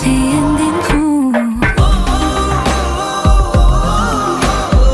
చేయండి.